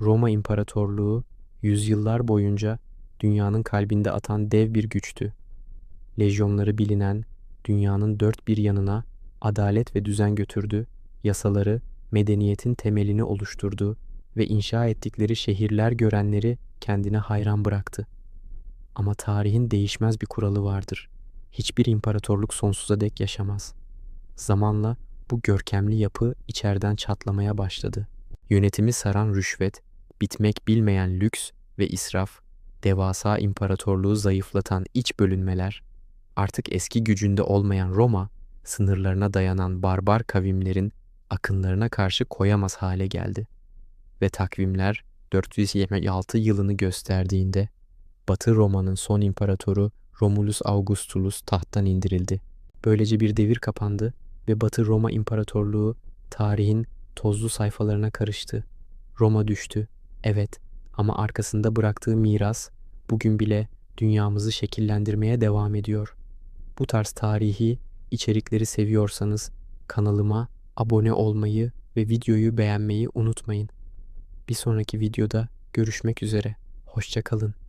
Roma İmparatorluğu yüzyıllar boyunca dünyanın kalbinde atan dev bir güçtü. Lejyonları bilinen dünyanın dört bir yanına adalet ve düzen götürdü, yasaları medeniyetin temelini oluşturdu ve inşa ettikleri şehirler görenleri kendine hayran bıraktı. Ama tarihin değişmez bir kuralı vardır. Hiçbir imparatorluk sonsuza dek yaşamaz. Zamanla bu görkemli yapı içeriden çatlamaya başladı. Yönetimi saran rüşvet, bitmek bilmeyen lüks ve israf, devasa imparatorluğu zayıflatan iç bölünmeler, artık eski gücünde olmayan Roma, sınırlarına dayanan barbar kavimlerin akınlarına karşı koyamaz hale geldi. Ve takvimler 426 yılını gösterdiğinde Batı Roma'nın son imparatoru Romulus Augustulus tahttan indirildi. Böylece bir devir kapandı ve Batı Roma İmparatorluğu tarihin tozlu sayfalarına karıştı. Roma düştü, evet ama arkasında bıraktığı miras bugün bile dünyamızı şekillendirmeye devam ediyor. Bu tarz tarihi içerikleri seviyorsanız kanalıma abone olmayı ve videoyu beğenmeyi unutmayın. Bir sonraki videoda görüşmek üzere. Hoşçakalın.